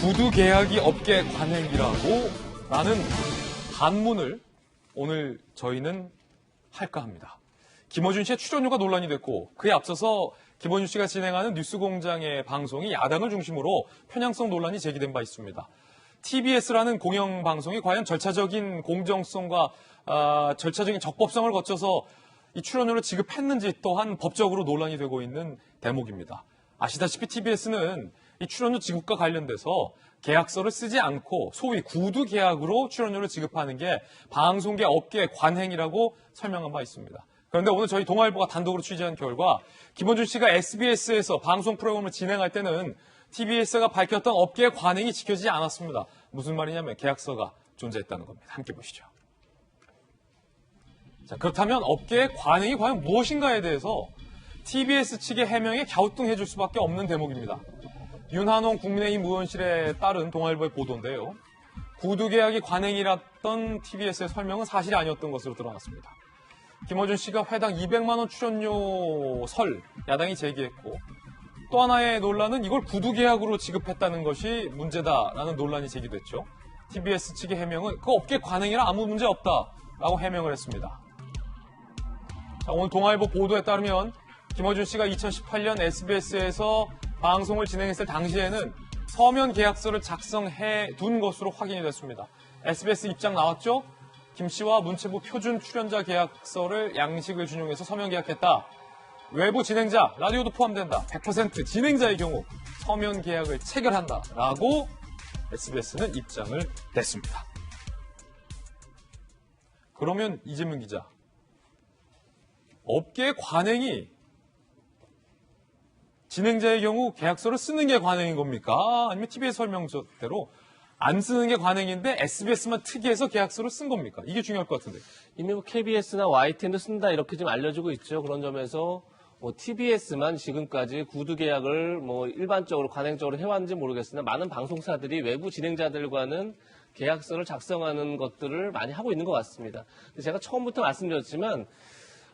구두 계약이 업계 관행이라고 라는 반문을 오늘 저희는 할까 합니다. 김어준 씨의 출연료가 논란이 됐고 그에 앞서서 김어준 씨가 진행하는 뉴스공장의 방송이 야당을 중심으로 편향성 논란이 제기된 바 있습니다. TBS라는 공영방송이 과연 절차적인 공정성과 아, 절차적인 적법성을 거쳐서 이 출연료를 지급했는지 또한 법적으로 논란이 되고 있는 대목입니다. 아시다시피 TBS는 이 출연료 지급과 관련돼서 계약서를 쓰지 않고 소위 구두 계약으로 출연료를 지급하는 게 방송계 업계 관행이라고 설명한 바 있습니다. 그런데 오늘 저희 동아일보가 단독으로 취재한 결과 김원준 씨가 SBS에서 방송 프로그램을 진행할 때는 TBS가 밝혔던 업계의 관행이 지켜지지 않았습니다. 무슨 말이냐면 계약서가 존재했다는 겁니다. 함께 보시죠. 자, 그렇다면 업계의 관행이 과연 무엇인가에 대해서 TBS 측의 해명에 갸우뚱해 줄 수밖에 없는 대목입니다. 윤한홍 국민의힘 의원실에 따른 동아일보의 보도인데요. 구두 계약이 관행이랐던 TBS의 설명은 사실이 아니었던 것으로 드러났습니다. 김어준 씨가 회당 200만 원 출연료 설 야당이 제기했고 또 하나의 논란은 이걸 구두 계약으로 지급했다는 것이 문제다라는 논란이 제기됐죠. TBS 측의 해명은 그 업계 관행이라 아무 문제 없다라고 해명을 했습니다. 자, 오늘 동아일보 보도에 따르면 김어준 씨가 2018년 SBS에서 방송을 진행했을 당시에는 서면 계약서를 작성해 둔 것으로 확인이 됐습니다. SBS 입장 나왔죠? 김 씨와 문체부 표준 출연자 계약서를 양식을 준용해서 서면 계약했다. 외부 진행자, 라디오도 포함된다. 100% 진행자의 경우 서면 계약을 체결한다. 라고 SBS는 입장을 냈습니다. 그러면 이재명 기자, 업계의 관행이 진행자의 경우 계약서를 쓰는 게 관행인 겁니까? 아니면 TBS 설명서대로 안 쓰는 게 관행인데 SBS만 특이해서 계약서를 쓴 겁니까? 이게 중요할 것 같은데. 이미 뭐 KBS나 YTN도 쓴다 이렇게 지금 알려지고 있죠. 그런 점에서 뭐 TBS만 지금까지 구두 계약을 뭐 일반적으로 관행적으로 해왔는지 모르겠으나 많은 방송사들이 외부 진행자들과는 계약서를 작성하는 것들을 많이 하고 있는 것 같습니다. 제가 처음부터 말씀드렸지만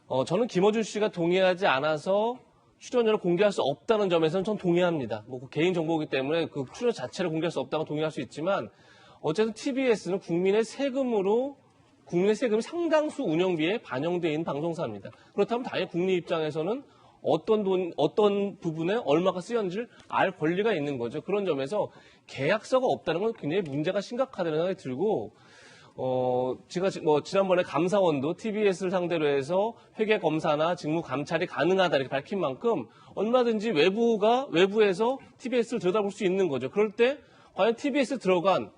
어, 저는 김어준 씨가 동의하지 않아서 출연료를 공개할 수 없다는 점에서는 전 동의합니다. 뭐 개인 정보이기 때문에 그 출연 자체를 공개할 수 없다고 동의할 수 있지만 어쨌든 TBS는 국민의 세금으로 국민의 세금이 상당수 운영비에 반영되어 있는 방송사입니다. 그렇다면 당연히 국민 입장에서는 어떤 돈, 어떤 부분에 얼마가 쓰였는지를 알 권리가 있는 거죠. 그런 점에서 계약서가 없다는 건 굉장히 문제가 심각하다는 생각이 들고, 어, 제가 지- 뭐 지난번에 감사원도 TBS를 상대로 해서 회계 검사나 직무 감찰이 가능하다 이렇게 밝힌 만큼 얼마든지 외부가 외부에서 TBS를 들여다볼 수 있는 거죠. 그럴 때 과연 TBS 들어간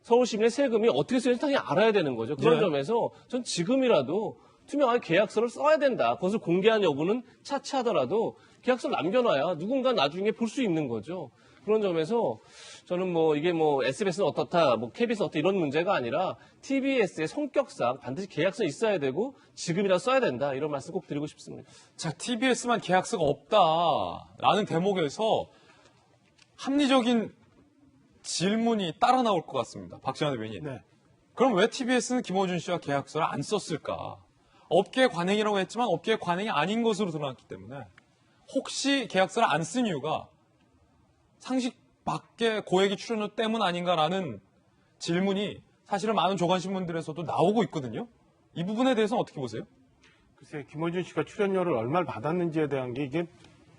서울 시민의 세금이 어떻게 쓰는지 당연히 알아야 되는 거죠. 그런 네. 점에서 전 지금이라도 투명하게 계약서를 써야 된다. 그것을 공개한 여부는 차치하더라도 계약서를 남겨놔야 누군가 나중에 볼 수 있는 거죠. 그런 점에서 저는 뭐 이게 뭐 SBS는 어떻다, 뭐 KBS 어떻다 이런 문제가 아니라 TBS의 성격상 반드시 계약서 있어야 되고 지금이라 써야 된다 이런 말씀 꼭 드리고 싶습니다. 자, TBS만 계약서가 없다라는 대목에서 합리적인 질문이 따라 나올 것 같습니다. 박지원 대변인. 네. 그럼 왜 TBS는 김어준 씨와 계약서를 안 썼을까? 업계 관행이라고 했지만 업계 관행이 아닌 것으로 드러났기 때문에 혹시 계약서를 안 쓴 이유가 상식 밖의 고액의 출연료 때문 아닌가라는 질문이 사실은 많은 조간신문들에서도 나오고 있거든요. 이 부분에 대해서는 어떻게 보세요? 글쎄, 김어준 씨가 출연료를 얼마를 받았는지에 대한 게 이게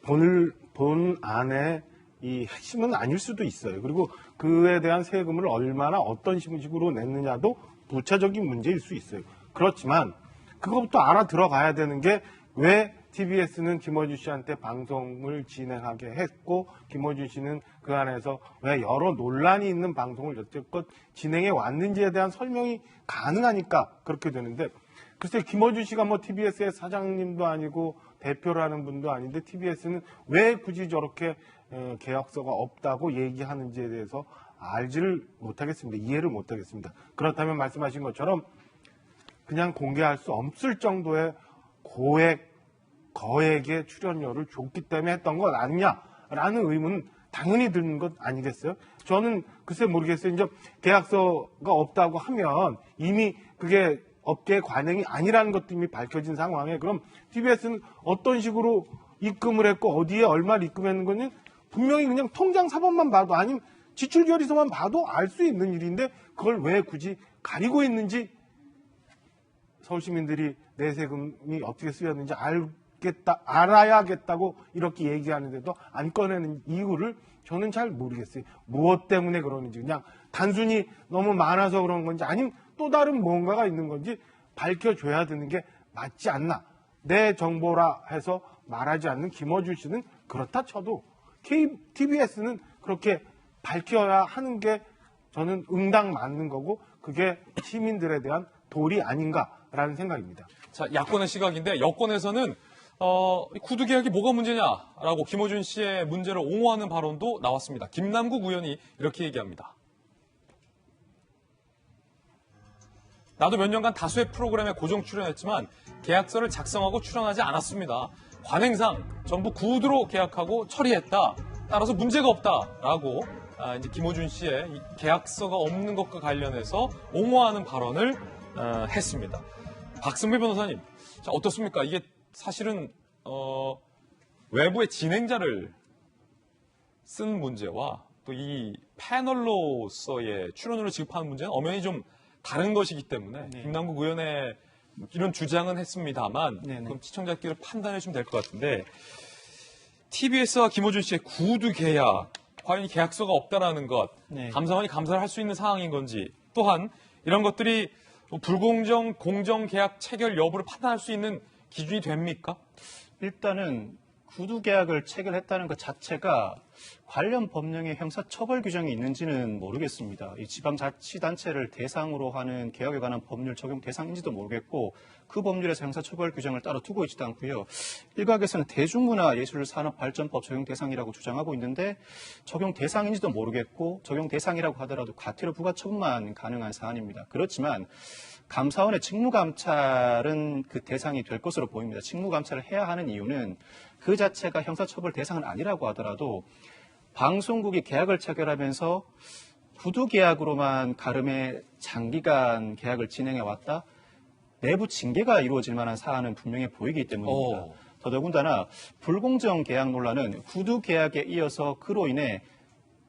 본을, 본 안에 이 핵심은 아닐 수도 있어요. 그리고 그에 대한 세금을 얼마나 어떤 식으로 냈느냐도 부차적인 문제일 수 있어요. 그렇지만 그것부터 알아 들어가야 되는 게 왜 TBS는 김어준 씨한테 방송을 진행하게 했고 김어준 씨는 그 안에서 왜 여러 논란이 있는 방송을 여태껏 진행해 왔는지에 대한 설명이 가능하니까 그렇게 되는데 글쎄 김어준 씨가 뭐 TBS의 사장님도 아니고 대표라는 분도 아닌데 TBS는 왜 굳이 저렇게 어, 계약서가 없다고 얘기하는지에 대해서 알지를 못하겠습니다. 이해를 못하겠습니다. 그렇다면 말씀하신 것처럼 그냥 공개할 수 없을 정도의 고액 거액의 출연료를 줬기 때문에 했던 것 아니냐라는 의문은 당연히 드는 것 아니겠어요? 저는 글쎄 모르겠어요. 이제 계약서가 없다고 하면 이미 그게 업계 관행이 아니라는 것도 이미 밝혀진 상황에 그럼 TBS는 어떤 식으로 입금을 했고 어디에 얼마를 입금했는 거는 분명히 그냥 통장 사본만 봐도 아니면 지출 결의서만 봐도 알 수 있는 일인데 그걸 왜 굳이 가리고 있는지 서울 시민들이 내 세금이 어떻게 쓰였는지 알 겠다, 알아야겠다고 이렇게 얘기하는데도 안 꺼내는 이유를 저는 잘 모르겠어요. 무엇 때문에 그러는지 그냥 단순히 너무 많아서 그런 건지 아니면 또 다른 뭔가가 있는 건지 밝혀줘야 되는 게 맞지 않나. 내 정보라 해서 말하지 않는 김어준 씨는 그렇다 쳐도 TBS는 그렇게 밝혀야 하는 게 저는 응당 맞는 거고 그게 시민들에 대한 도리 아닌가라는 생각입니다. 자, 야권의 시각인데 여권에서는 어, 이 구두 개혁이 뭐가 문제냐라고 김호준 씨의 문제를 옹호하는 발언도 나왔습니다. 김남국 의원이 이렇게 얘기합니다. 나도 몇 년간 다수의 프로그램에 고정 출연했지만 계약서를 작성하고 출연하지 않았습니다. 관행상 정부 구두로 계약하고 처리했다. 따라서 문제가 없다라고 아, 이제 김호준 씨의 이 계약서가 없는 것과 관련해서 옹호하는 발언을 어, 했습니다. 박승배 변호사님, 자, 어떻습니까? 이게 사실은 어, 외부의 진행자를 쓴 문제와 또 이 패널로서의 출연료를 지급하는 문제는 엄연히 좀 다른 것이기 때문에 네. 김남국 의원의 이런 주장은 했습니다만 네네. 그럼 시청자끼리 판단해 주면 될 것 같은데 TBS와 김호준 씨의 구두 계약 과연 이 계약서가 없다라는 것 네. 감사원이 감사를 할 수 있는 상황인 건지 또한 이런 것들이 뭐 불공정 공정 계약 체결 여부를 판단할 수 있는 기준이 됩니까? 일단은 구두 계약을 체결했다는 것 자체가 관련 법령에 형사 처벌 규정이 있는지는 모르겠습니다. 이 지방자치단체를 대상으로 하는 계약에 관한 법률 적용 대상인지도 모르겠고 그 법률에서 형사 처벌 규정을 따로 두고 있지도 않고요. 일각에서는 대중문화 예술 산업 발전법 적용 대상이라고 주장하고 있는데 적용 대상인지도 모르겠고 적용 대상이라고 하더라도 과태료 부과 처분만 가능한 사안입니다. 그렇지만 감사원의 직무감찰은 그 대상이 될 것으로 보입니다. 직무감찰을 해야 하는 이유는 그 자체가 형사처벌 대상은 아니라고 하더라도 방송국이 계약을 체결하면서 구두 계약으로만 가름해 장기간 계약을 진행해 왔다. 내부 징계가 이루어질 만한 사안은 분명해 보이기 때문입니다. 어. 더더군다나 불공정 계약 논란은 구두 계약에 이어서 그로 인해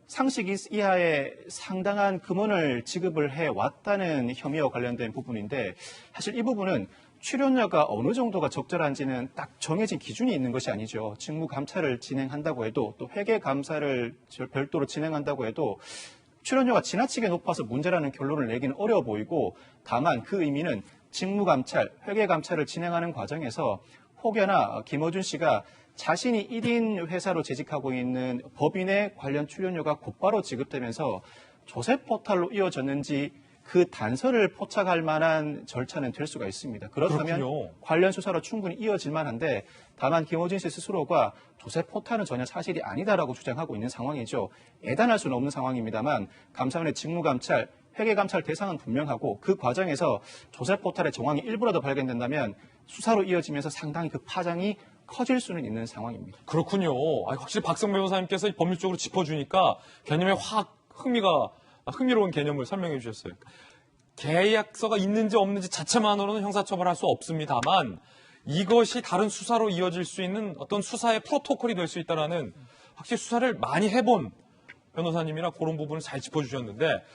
상식 이하의 상당한 금원을 지급을 해 왔다는 혐의와 관련된 부분인데 사실 이 부분은 출연료가 어느 정도가 적절한지는 딱 정해진 기준이 있는 것이 아니죠. 직무 감찰을 진행한다고 해도 또 회계 감사를 별도로 진행한다고 해도 출연료가 지나치게 높아서 문제라는 결론을 내기는 어려워 보이고 다만 그 의미는 직무 감찰, 회계 감찰을 진행하는 과정에서 혹여나 김어준 씨가 자신이 1인 회사로 재직하고 있는 법인의 관련 출연료가 곧바로 지급되면서 조세 포탈로 이어졌는지 그 단서를 포착할 만한 절차는 될 수가 있습니다. 그렇다면 그렇군요. 관련 수사로 충분히 이어질 만한데 다만 김호진 씨 스스로가 조세 포탈은 전혀 사실이 아니다라고 주장하고 있는 상황이죠. 예단할 수는 없는 상황입니다만 감사원의 직무감찰, 회계 감찰 대상은 분명하고 그 과정에서 조세 포탈의 정황이 일부라도 발견된다면 수사로 이어지면서 상당히 그 파장이 커질 수는 있는 상황입니다. 그렇군요. 아, 확실히 박성 변호사님께서 이 법률적으로 짚어주니까 개념에 확 흥미가 아, 흥미로운 개념을 설명해 주셨어요. 계약서가 있는지 없는지 자체만으로는 형사처벌할 수 없습니다만 이것이 다른 수사로 이어질 수 있는 어떤 수사의 프로토콜이 될 수 있다라는 확실히 수사를 많이 해본 변호사님이라 그런 부분을 잘 짚어주셨는데